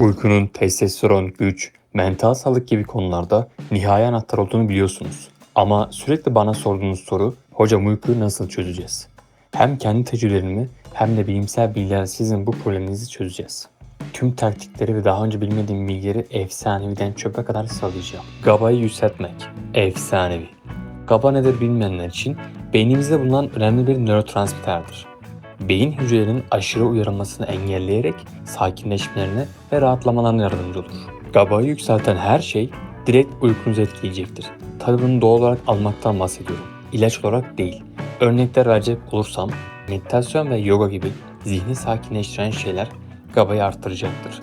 Uykunun testosteron, güç, mental sağlık gibi konularda nihai anahtar olduğunu biliyorsunuz. Ama sürekli bana sorduğunuz soru, hocam uykuyu nasıl çözeceğiz? Hem kendi tecrübelerimi hem de bilimsel bilgilerle sizin bu probleminizi çözeceğiz. Tüm taktikleri ve daha önce bilmediğim bilgileri efsaneviden çöpe kadar sallayacağım. GABA'yı yükseltmek. Efsanevi. GABA nedir bilmeyenler için beynimizde bulunan önemli bir nörotransmitterdir. Beyin hücrelerinin aşırı uyarılmasını engelleyerek sakinleşmelerine ve rahatlamalarına yardımcı olur. GABA'yı yükselten her şey direkt uykunuzu etkileyecektir. Tabi bunu doğal olarak almaktan bahsediyorum. İlaç olarak değil. Örnekler verecek olursam meditasyon ve yoga gibi zihni sakinleştiren şeyler GABA'yı arttıracaktır.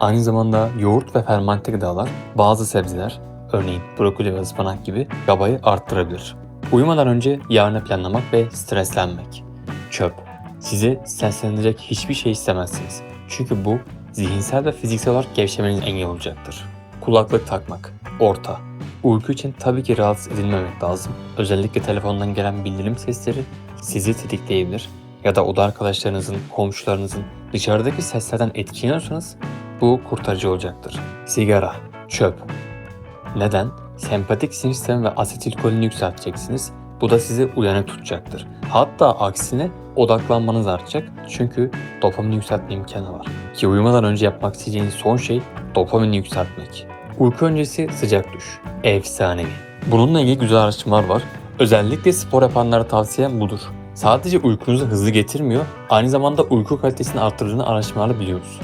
Aynı zamanda yoğurt ve fermente gıdalar, bazı sebzeler, örneğin brokoli ve ıspanak gibi GABA'yı arttırabilir. Uyumadan önce yarını planlamak ve streslenmek. Çöp. Size streslenecek hiçbir şey istemezsiniz. Çünkü bu zihinsel ve fiziksel olarak gevşemeniz engel olacaktır. Kulaklık takmak. Orta. Uyku için tabii ki rahatsız edilmemek lazım. Özellikle telefondan gelen bildirim sesleri sizi tetikleyebilir ya da oda arkadaşlarınızın, komşularınızın dışarıdaki seslerden etkileniyorsanız bu kurtarıcı olacaktır. Sigara, çöp. Neden? Sempatik sinir sistemi ve asetilkolini yükselteceksiniz. Bu da sizi uyanık tutacaktır. Hatta aksine odaklanmanız artacak çünkü dopamini yükseltme imkanı var. Ki uyumadan önce yapmak isteyeceğiniz son şey dopamini yükseltmek. Uyku öncesi sıcak duş. Efsanevi. Bununla ilgili güzel araştırmalar var. Özellikle spor yapanlara tavsiyem budur. Sadece uykunuzu hızlı getirmiyor, aynı zamanda uyku kalitesini arttırdığını araştırmalarla biliyoruz.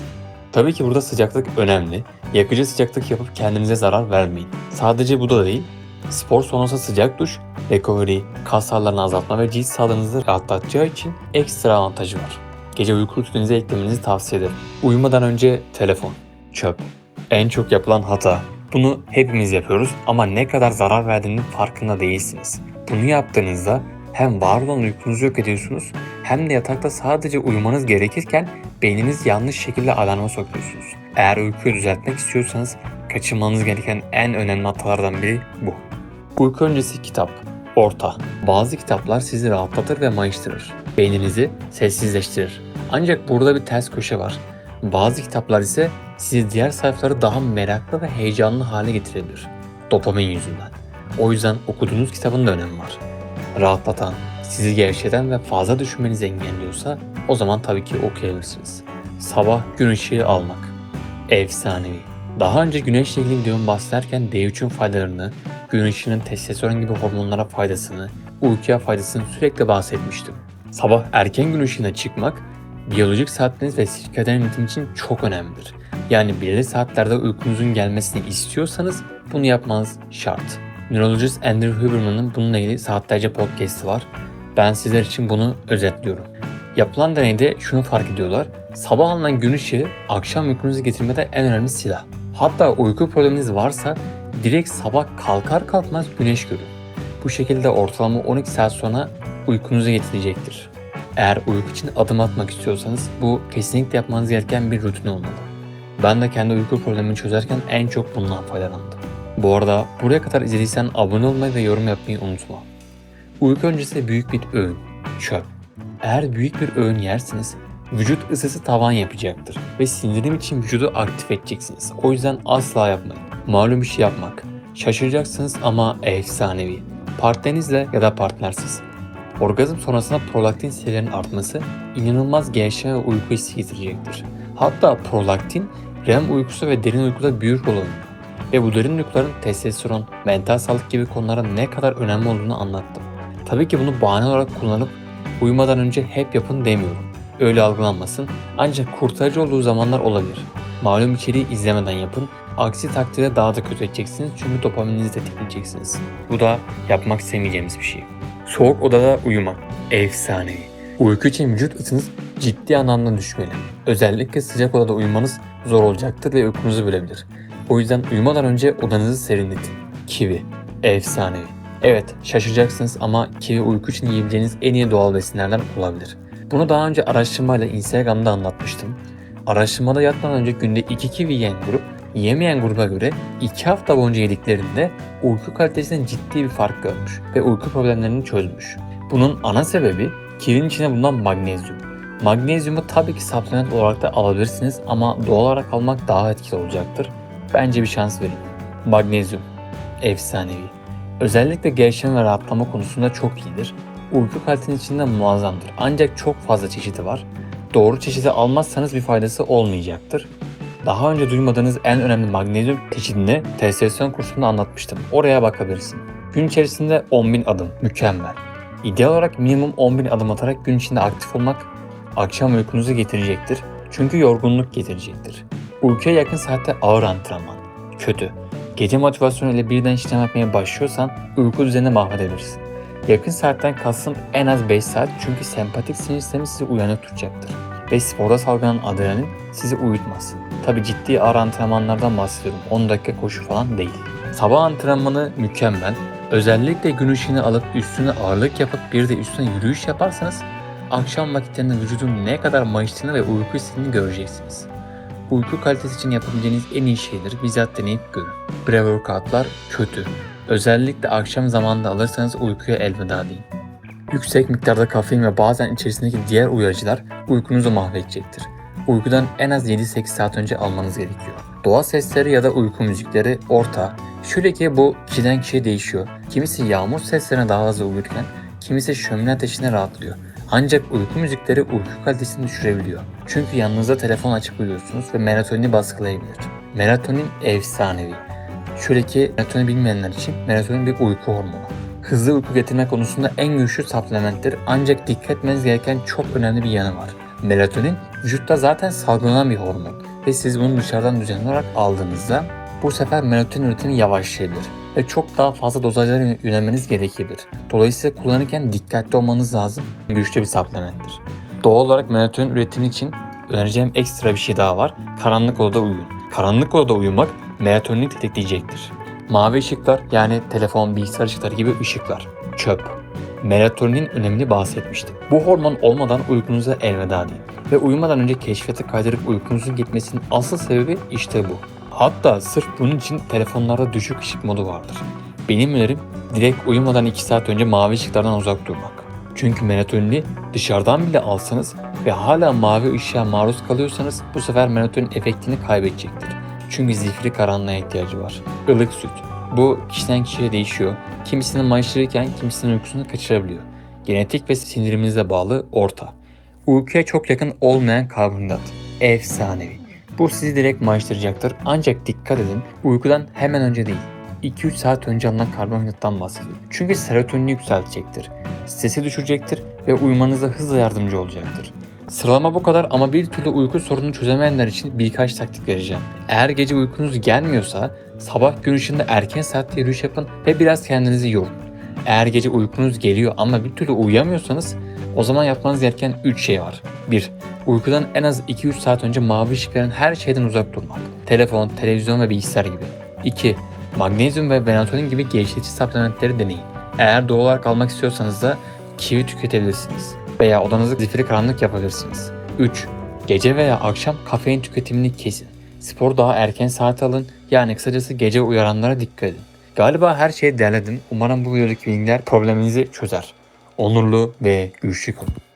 Tabii ki burada sıcaklık önemli. Yakıcı sıcaklık yapıp kendinize zarar vermeyin. Sadece bu da değil, spor sonrası sıcak duş, recovery, kas ağrılarını azaltma ve cilt sağlığınızı rahatlatacağı için ekstra avantajı var. Gece uyku rutininize eklemenizi tavsiye ederim. Uyumadan önce telefon, çöp. En çok yapılan hata. Bunu hepimiz yapıyoruz ama ne kadar zarar verdiğinin farkında değilsiniz. Bunu yaptığınızda hem var olan uykunuzu yok ediyorsunuz hem de yatakta sadece uyumanız gerekirken beyniniz yanlış şekilde alarma sokuyorsunuz. Eğer uykuyu düzeltmek istiyorsanız kaçınmanız gereken en önemli hatalardan biri bu. Uyku öncesi kitap. Orta. Bazı kitaplar sizi rahatlatır ve mayıştırır. Beyninizi sessizleştirir. Ancak burada bir ters köşe var. Bazı kitaplar ise sizi diğer sayfaları daha meraklı ve heyecanlı hale getirebilir. Dopamin yüzünden. O yüzden okuduğunuz kitabın da önemi var. Rahatlatan, sizi gevşeten ve fazla düşünmenizi engelliyorsa o zaman tabii ki okuyabilirsiniz. Sabah gün ışığı almak. Efsanevi. Daha önce güneşle ilgili videomu bahsederken D3'ün faydalarını, gün ışığının testosteron gibi hormonlara faydasını, uykuya faydasını sürekli bahsetmiştim. Sabah erken gün ışığına çıkmak, biyolojik saatleriniz ve sirkadiyen ritim için çok önemlidir. Yani belirli saatlerde uykunuzun gelmesini istiyorsanız bunu yapmanız şart. Nörolojist Andrew Huberman'ın bununla ilgili saatlerce podcast'i var. Ben sizler için bunu özetliyorum. Yapılan deneyde şunu fark ediyorlar. Sabah alınan gün ışığı akşam uykunuzu getirmede en önemli silah. Hatta uyku probleminiz varsa direkt sabah kalkar kalkmaz güneş görün. Bu şekilde ortalama 12 saat sonra uykunuzu getirecektir. Eğer uyku için adım atmak istiyorsanız bu kesinlikle yapmanız gereken bir rutin olmalı. Ben de kendi uyku problemini çözerken en çok bundan faydalandım. Bu arada buraya kadar izlediysen abone olmayı ve yorum yapmayı unutma. Uyku öncesi büyük bir öğün. Çöp. Eğer büyük bir öğün yersiniz, vücut ısısı tavan yapacaktır ve sindirim için vücudu aktif edeceksiniz. O yüzden asla yapmayın. Malum işi yapmak. Şaşıracaksınız ama efsanevi. Partnerinizle ya da partnersiz. Orgazm sonrasında prolaktin seviyelerinin artması inanılmaz gevşeme ve uyku hissi getirecektir. Hatta prolaktin REM uykusu ve derin uykuda büyük oynuyor ve bu derin uykuların testosteron, mental sağlık gibi konulara ne kadar önemli olduğunu anlattım. Tabii ki bunu bahane olarak kullanıp uyumadan önce hep yapın demiyorum. Öyle algılanmasın ancak kurtarıcı olduğu zamanlar olabilir. Malum içeriği izlemeden yapın. Aksi takdirde daha da kötü edeceksiniz çünkü dopamininizi tetikleyeceksiniz. Bu da yapmak istemeyeceğimiz bir şey. Soğuk odada uyumak. Efsanevi. Uyku için vücut ısınız ciddi anlamda düşmeli. Özellikle sıcak odada uyumanız zor olacaktır ve uykunuzu bölebilir. O yüzden uyumadan önce odanızı serinletin. Kivi. Efsanevi. Evet şaşıracaksınız ama kivi uyku için yiyebileceğiniz en iyi doğal besinlerden olabilir. Bunu daha önce araştırmayla Instagram'da anlatmıştım. Araştırmada yatmadan önce günde 2 kivi yiyen grup, yemeyen gruba göre 2 hafta boyunca yediklerinde uyku kalitesinde ciddi bir fark görmüş ve uyku problemlerini çözmüş. Bunun ana sebebi kivinin içinde bulunan magnezyum. Magnezyumu tabii ki supplement olarak da alabilirsiniz ama doğal olarak almak daha etkili olacaktır. Bence bir şans verin. Magnezyum. Efsanevi. Özellikle gevşeme ve rahatlama konusunda çok iyidir. Uyku kalitinin içinde muazzamdır. Ancak çok fazla çeşidi var. Doğru çeşidi almazsanız bir faydası olmayacaktır. Daha önce duymadığınız en önemli magnezyum çeşidini testosteron kursunda anlatmıştım. Oraya bakabilirsin. Gün içerisinde 10.000 adım. Mükemmel. İdeal olarak minimum 10.000 adım atarak gün içinde aktif olmak akşam uykunuzu getirecektir. Çünkü yorgunluk getirecektir. Uykuya yakın saatte ağır antrenman. Kötü. Gece motivasyonu ile birden işlem yapmaya başlıyorsan uyku düzenini mahvedebilirsin. Yakın saatten kastım en az 5 saat çünkü sempatik sinir sistemi sizi uyanık tutacaktır. Ve sporda salgılanan adrenalin sizi uyutmaz. Tabi ciddi ağır antrenmanlardan bahsediyorum. 10 dakika koşu falan değil. Sabah antrenmanı mükemmel. Özellikle gün ışığını alıp üstüne ağırlık yapıp bir de üstüne yürüyüş yaparsanız akşam vakitlerinde vücudun ne kadar mayıştığını ve uyku istediğini göreceksiniz. Uyku kalitesi için yapabileceğiniz en iyi şeyleri bizzat deneyip görün. Pre-workoutlar kötü. Özellikle akşam zamanında alırsanız uykuya elveda deyin. Yüksek miktarda kafein ve bazen içerisindeki diğer uyarıcılar uykunuzu mahvedecektir. Uykudan en az 7-8 saat önce almanız gerekiyor. Doğa sesleri ya da uyku müzikleri orta. Şöyle ki bu kişiden kişiye değişiyor. Kimisi yağmur seslerine daha hızlı uyurken, kimisi şömine ateşine rahatlıyor. Ancak uyku müzikleri uyku kalitesini düşürebiliyor. Çünkü yanınızda telefon açık uyuyorsunuz ve melatonini baskılayabilir. Melatonin efsanevi. Şöyle ki melatonin bilmeyenler için melatonin bir uyku hormonu. Hızlı uyku getirme konusunda en güçlü supplementtir ancak dikkat etmeniz gereken çok önemli bir yanı var. Melatonin vücutta zaten salgılanan bir hormon ve siz bunu dışarıdan düzenli olarak aldığınızda bu sefer melatonin üretimi yavaşlayabilir ve çok daha fazla dozajlara yönelmeniz gerekebilir. Dolayısıyla kullanırken dikkatli olmanız lazım. Güçlü bir supplementtir. Doğal olarak melatonin üretimi için önereceğim ekstra bir şey daha var. Karanlık odada uyuyun. Karanlık odada uyumak melatonini tetikleyecektir. Mavi ışıklar yani telefon, bilgisayar ışıkları gibi ışıklar. Çöp. Melatoninin önemini bahsetmiştim. Bu hormon olmadan uykunuza elveda deyin. Ve uyumadan önce keşfete kaydırıp uykunuzun gitmesinin asıl sebebi işte bu. Hatta sırf bunun için telefonlarda düşük ışık modu vardır. Benim önerim direkt uyumadan 2 saat önce mavi ışıklardan uzak durmak. Çünkü melatonini dışarıdan bile alsanız ve hala mavi ışığa maruz kalıyorsanız bu sefer melatonin efektini kaybedecektir. Çünkü zifiri karanlığa ihtiyacı var. Ilık süt. Bu kişiden kişiye değişiyor. Kimisinin mayıştırırken kimisinin uykusunu kaçırabiliyor. Genetik ve sindiriminize bağlı orta. Uykuya çok yakın olmayan karbonhidrat. Efsanevi. Bu sizi direkt mayıştıracaktır. Ancak dikkat edin uykudan hemen önce değil. 2-3 saat önce alınan karbonhidrattan bahsediyorum. Çünkü serotonini yükseltecektir. Stresi düşürecektir ve uyumanıza hızla yardımcı olacaktır. Sıralama bu kadar ama bir türlü uyku sorununu çözemeyenler için birkaç taktik vereceğim. Eğer gece uykunuz gelmiyorsa sabah gün ışığında erken saatte yürüyüş yapın ve biraz kendinizi yorun. Eğer gece uykunuz geliyor ama bir türlü uyuyamıyorsanız o zaman yapmanız gereken 3 şey var. 1. Uykudan en az 2-3 saat önce mavi ışık veren her şeyden uzak durmak. Telefon, televizyon ve bilgisayar gibi. 2. Magnezyum ve melatonin gibi gevşetici supplementleri deneyin. Eğer doğal olarak almak istiyorsanız da kivi tüketebilirsiniz. Veya odanızı zifiri karanlık yapabilirsiniz. 3. Gece veya akşam kafein tüketimini kesin. Spor daha erken saat alın. Yani kısacası gece uyaranlara dikkat edin. Galiba her şeyi derledim. Umarım bu videodaki bilgiler probleminizi çözer. Onurlu ve güçlü kalın.